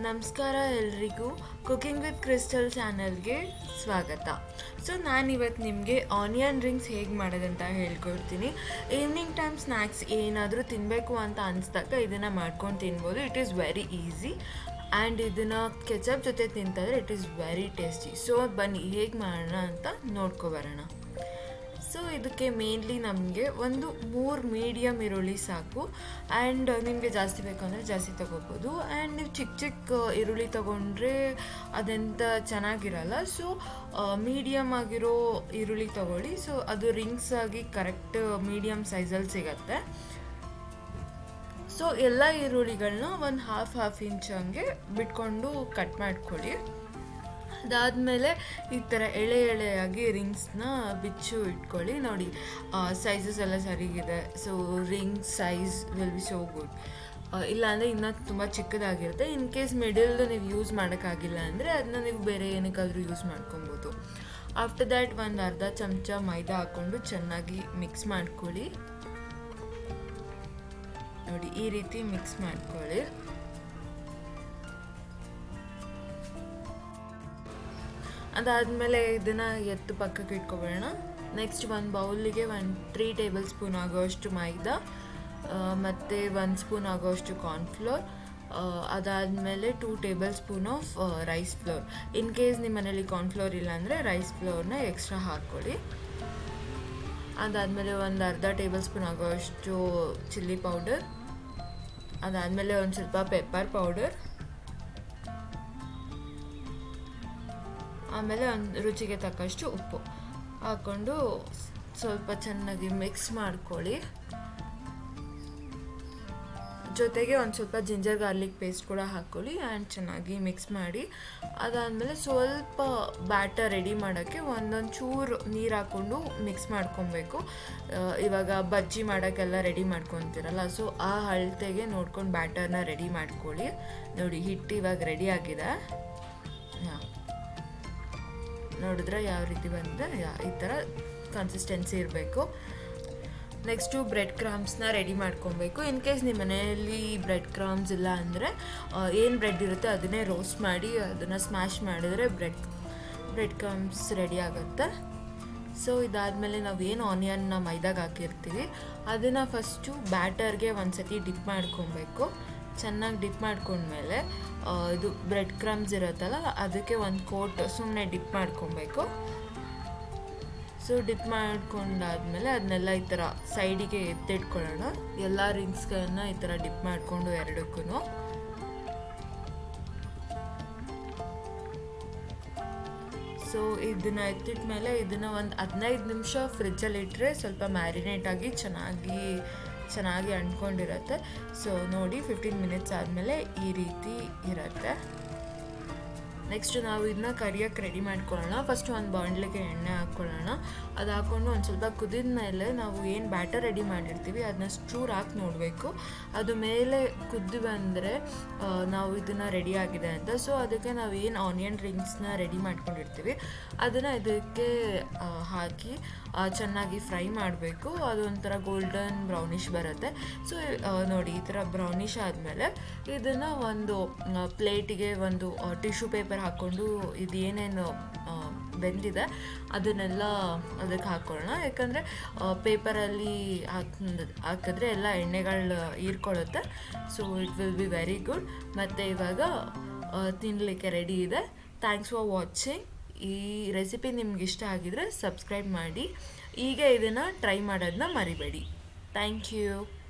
ನಮಸ್ಕಾರ ಎಲ್ರಿಗೂ cooking with crystal ಚಾನಲ್ಗೆ ಸ್ವಾಗತ. ಸೊ ನಾನಿವತ್ತು ನಿಮಗೆ ಆನಿಯನ್ ರಿಂಗ್ಸ್ ಹೇಗೆ ಮಾಡೋದಂತ ಹೇಳ್ಕೊಡ್ತೀನಿ. ಈವ್ನಿಂಗ್ ಟೈಮ್ ಸ್ನ್ಯಾಕ್ಸ್ ಏನಾದರೂ ತಿನ್ನಬೇಕು ಅಂತ ಅನಿಸ್ದಾಗ ಇದನ್ನು ಮಾಡ್ಕೊಂಡು ತಿನ್ಬೋದು. It is very easy and ಇದನ್ನು ಕೆಚಪ್ ಜೊತೆ ತಿಂತಂದರೆ it is very tasty so ಬನ್ನಿ, ಹೇಗೆ ಮಾಡೋಣ ಅಂತ ನೋಡ್ಕೊಬರೋಣ ಸೊ ಇದಕ್ಕೆ ಮೇನ್ಲಿ ನಮಗೆ ಒಂದು ಮೂರು ಮೀಡಿಯಮ್ ಈರುಳ್ಳಿ ಸಾಕು. ಆ್ಯಂಡ್ ನಿಮಗೆ ಜಾಸ್ತಿ ಬೇಕು ಅಂದರೆ ಜಾಸ್ತಿ ತೊಗೋಬೋದು. ಆ್ಯಂಡ್ ನೀವು ಚಿಕ್ಕ ಚಿಕ್ಕ ಈರುಳ್ಳಿ ತೊಗೊಂಡ್ರೆ ಅದೆಂತ ಚೆನ್ನಾಗಿರಲ್ಲ. ಸೊ ಮೀಡಿಯಮ್ ಆಗಿರೋ ಈರುಳ್ಳಿ ತೊಗೊಳ್ಳಿ. ಸೊ ಅದು ರಿಂಗ್ಸ್ ಆಗಿ ಕರೆಕ್ಟ್ ಮೀಡಿಯಮ್ ಸೈಜಲ್ಲಿ ಸಿಗತ್ತೆ. ಸೊ ಎಲ್ಲ ಈರುಳ್ಳಿಗಳನ್ನ ಒಂದು ಹಾಫ್ ಹಾಫ್ ಇಂಚ್ ಹಂಗೆ ಬಿಟ್ಕೊಂಡು ಕಟ್ ಮಾಡ್ಕೊಳ್ಳಿ. ಅದಾದಮೇಲೆ ಈ ಥರ ಎಳೆ ಎಳೆಯಾಗಿ ರಿಂಗ್ಸ್ನ ಬಿಚ್ಚು ಇಟ್ಕೊಳ್ಳಿ. ನೋಡಿ ಸೈಜಸ್ ಎಲ್ಲ ಸರಿಗಿದೆ. So ring size will be so good ಇಲ್ಲಾಂದರೆ ಇನ್ನೂ ತುಂಬ ಚಿಕ್ಕದಾಗಿರುತ್ತೆ. ಇನ್ ಕೇಸ್ ಮಿಡಲ್ದು ನೀವು ಯೂಸ್ ಮಾಡೋಕ್ಕಾಗಿಲ್ಲ ಅಂದರೆ ಅದನ್ನ ನೀವು ಬೇರೆ ಏನಕ್ಕಾದರೂ ಯೂಸ್ ಮಾಡ್ಕೊಬೋದು. ಆಫ್ಟರ್ ದ್ಯಾಟ್ ಒಂದು ಅರ್ಧ ಚಮಚ ಮೈದಾ ಹಾಕ್ಕೊಂಡು ಚೆನ್ನಾಗಿ ಮಿಕ್ಸ್ ಮಾಡ್ಕೊಳ್ಳಿ. ನೋಡಿ, ಈ ರೀತಿ ಮಿಕ್ಸ್ ಮಾಡ್ಕೊಳ್ಳಿ. ಅದಾದಮೇಲೆ ಇದನ್ನು ಎತ್ತು ಪಕ್ಕಕ್ಕೆ ಇಟ್ಕೊಬೇಡ ನೆಕ್ಸ್ಟ್ ಒಂದು ಬೌಲಿಗೆ ಒಂದು ತ್ರೀ ಟೇಬಲ್ ಸ್ಪೂನ್ ಆಗೋಷ್ಟು ಮೈದಾ ಮತ್ತು ಒಂದು ಸ್ಪೂನ್ ಆಗೋಷ್ಟು ಕಾರ್ನ್ಫ್ಲೋರ್ ಅದಾದಮೇಲೆ two tablespoon of rice flour in case ನಿಮ್ಮ ಮನೇಲಿ ಕಾರ್ನ್ಫ್ಲೋರ್ ಇಲ್ಲ ಅಂದರೆ ರೈಸ್ ಫ್ಲೋರ್ನ ಎಕ್ಸ್ಟ್ರಾ ಹಾಕ್ಕೊಳ್ಳಿ. ಅದಾದಮೇಲೆ ಒಂದು ಅರ್ಧ ಟೇಬಲ್ ಸ್ಪೂನ್ ಆಗೋಷ್ಟು ಚಿಲ್ಲಿ ಪೌಡರ್ ಅದಾದಮೇಲೆ ಒಂದು ಸ್ವಲ್ಪ ಪೆಪ್ಪರ್ ಪೌಡರ್ ಆಮೇಲೆ ಒಂದು ರುಚಿಗೆ ತಕ್ಕಷ್ಟು ಉಪ್ಪು ಹಾಕ್ಕೊಂಡು ಸ್ವಲ್ಪ ಚೆನ್ನಾಗಿ ಮಿಕ್ಸ್ ಮಾಡ್ಕೊಳ್ಳಿ. ಜೊತೆಗೆ ಒಂದು ಸ್ವಲ್ಪ ಜಿಂಜರ್ ಗಾರ್ಲಿಕ್ ಪೇಸ್ಟ್ ಕೂಡ ಹಾಕ್ಕೊಳ್ಳಿ ಆ್ಯಂಡ್ ಚೆನ್ನಾಗಿ ಮಿಕ್ಸ್ ಮಾಡಿ. ಅದಾದಮೇಲೆ ಸ್ವಲ್ಪ ಬ್ಯಾಟರ್ ರೆಡಿ ಮಾಡೋಕ್ಕೆ ಒಂದೊಂದು ಚೂರು ನೀರು ಹಾಕ್ಕೊಂಡು ಮಿಕ್ಸ್ ಮಾಡ್ಕೊಬೇಕು. ಇವಾಗ ಬಜ್ಜಿ ಮಾಡೋಕ್ಕೆಲ್ಲ ರೆಡಿ ಮಾಡ್ಕೊತೀರಲ್ಲ ಸೊ ಆ ಅಳತೆಗೆ ನೋಡ್ಕೊಂಡು ಬ್ಯಾಟರ್ನ ರೆಡಿ ಮಾಡ್ಕೊಳ್ಳಿ. ನೋಡಿ ಹಿಟ್ಟು ಇವಾಗ ರೆಡಿ ಆಗಿದೆ. ಹಾಂ ನೋಡಿದ್ರೆ ಯಾವ ರೀತಿ ಬಂದರೆ ಈ ಥರ ಕನ್ಸಿಸ್ಟೆನ್ಸಿ ಇರಬೇಕು. ನೆಕ್ಸ್ಟು ಬ್ರೆಡ್ ಕ್ರಾಮ್ಸ್ನ ರೆಡಿ ಮಾಡ್ಕೊಬೇಕು. ಇನ್ ಕೇಸ್ ನಿಮ್ಮ ಮನೆಯಲ್ಲಿ ಬ್ರೆಡ್ ಕ್ರಾಮ್ಸ್ ಇಲ್ಲ ಅಂದರೆ ಏನು ಬ್ರೆಡ್ ಇರುತ್ತೆ ಅದನ್ನೇ ರೋಸ್ಟ್ ಮಾಡಿ, ಅದನ್ನು ಸ್ಮ್ಯಾಶ್ ಮಾಡಿದರೆ ಬ್ರೆಡ್ ಬ್ರೆಡ್ ಕ್ರಾಮ್ಸ್ ರೆಡಿ ಆಗುತ್ತೆ. ಸೊ ಇದಾದಮೇಲೆ ನಾವು ಏನು ಆನಿಯನ್ನ ಮೈದಾಗ ಹಾಕಿರ್ತೀವಿ, ಅದನ್ನು ಫಸ್ಟು ಬ್ಯಾಟರ್ಗೆ ಒಂದು ಸತಿ ಡಿಪ್ ಮಾಡ್ಕೊಬೇಕು. ಚೆನ್ನಾಗಿ ಡಿಪ್ ಮಾಡ್ಕೊಂಡ್ಮೇಲೆ ಇದು ಬ್ರೆಡ್ ಕ್ರಮ್ಸ್ ಇರುತ್ತಲ್ಲ, ಅದಕ್ಕೆ ಒಂದು ಕೋಟ್ ಸುಮ್ಮನೆ ಡಿಪ್ ಮಾಡ್ಕೊಬೇಕು. ಸೊ ಡಿಪ್ ಮಾಡ್ಕೊಂಡಾದ್ಮೇಲೆ ಅದನ್ನೆಲ್ಲ ಈ ಥರ ಸೈಡಿಗೆ ಎತ್ತಿಟ್ಕೊಳ್ಳೋಣ. ಎಲ್ಲ ರಿಂಗ್ಸ್ಗಳನ್ನ ಈ ಥರ ಡಿಪ್ ಮಾಡಿಕೊಂಡು ಎರಡಕ್ಕೂ ಸೊ ಇದನ್ನ ಎತ್ತಿಟ್ಟ ಮೇಲೆ ಇದನ್ನು ಒಂದು ಹದಿನೈದು ನಿಮಿಷ ಫ್ರಿಜ್ಜಲ್ಲಿ ಇಟ್ಟರೆ ಸ್ವಲ್ಪ ಮ್ಯಾರಿನೇಟ್ ಆಗಿ ಚೆನ್ನಾಗಿ ಚೆನ್ನಾಗಿ ಅಂಟ್ಕೊಂಡಿರುತ್ತೆ. ಸೊ ನೋಡಿ ಫಿಫ್ಟೀನ್ ಮಿನಿಟ್ಸ್ ಆದಮೇಲೆ ಈ ರೀತಿ ಇರುತ್ತೆ. ನೆಕ್ಸ್ಟ್ ನಾವು ಇದನ್ನ ಕರಿಯೋಕ್ಕೆ ರೆಡಿ ಮಾಡ್ಕೊಳ್ಳೋಣ. ಫಸ್ಟ್ ಒಂದು ಬಾಂಡ್ಲಿಗೆ ಎಣ್ಣೆ ಹಾಕ್ಕೊಳ್ಳೋಣ ಅದು ಹಾಕ್ಕೊಂಡು ಒಂದು ಸ್ವಲ್ಪ ಕುದಿದ ಮೇಲೆ ನಾವು ಏನು ಬ್ಯಾಟರ್ ರೆಡಿ ಮಾಡಿರ್ತೀವಿ ಅದನ್ನ ಸ್ಟ್ರೂರ್ ಹಾಕಿ ನೋಡಬೇಕು. ಅದು ಮೇಲೆ ಕುದ್ದು ಬಂದರೆ ನಾವು ಇದನ್ನು ರೆಡಿ ಆಗಿದೆ ಅಂತ. ಸೊ ಅದಕ್ಕೆ ನಾವು ಏನು ಆನಿಯನ್ ರಿಂಗ್ಸ್ನ ರೆಡಿ ಮಾಡ್ಕೊಂಡಿರ್ತೀವಿ, ಅದನ್ನು ಇದಕ್ಕೆ ಹಾಕಿ ಚೆನ್ನಾಗಿ ಫ್ರೈ ಮಾಡಬೇಕು. ಅದು ಒಂಥರ ಗೋಲ್ಡನ್ ಬ್ರೌನಿಶ್ ಬರುತ್ತೆ. ಸೊ ನೋಡಿ, ಈ ಥರ ಬ್ರೌನಿಶ್ ಆದಮೇಲೆ ಇದನ್ನು ಒಂದು ಪ್ಲೇಟಿಗೆ ಒಂದು ಟಿಶ್ಯೂ ಪೇಪರ್ ಹಾಕ್ಕೊಂಡು ಇದು ಏನೇನು ಬೆಂದಿದೆ, ಅದನ್ನೆಲ್ಲ ಅದಕ್ಕೆ ಹಾಕ್ಕೊಳ್ಳೋಣ ಯಾಕಂದರೆ ಪೇಪರಲ್ಲಿ ಹಾಕ್, ಹಾಕಿದ್ರೆ ಎಲ್ಲ ಎಣ್ಣೆಗಳು ಹೀರ್ಕೊಳ್ಳುತ್ತೆ. So it will be very good ಮತ್ತು ಇವಾಗ ತಿನ್ನಲಿಕ್ಕೆ ರೆಡಿ ಇದೆ. ಥ್ಯಾಂಕ್ಸ್ ಫಾರ್ ವಾಚಿಂಗ್ ಈ ರೆಸಿಪಿ ನಿಮ್ಗೆ ಇಷ್ಟ ಆಗಿದರೆ ಸಬ್ಸ್ಕ್ರೈಬ್ ಮಾಡಿ. ಈಗ ಇದನ್ನು ಟ್ರೈ ಮಾಡೋದನ್ನ ಮರಿಬೇಡಿ. Thank you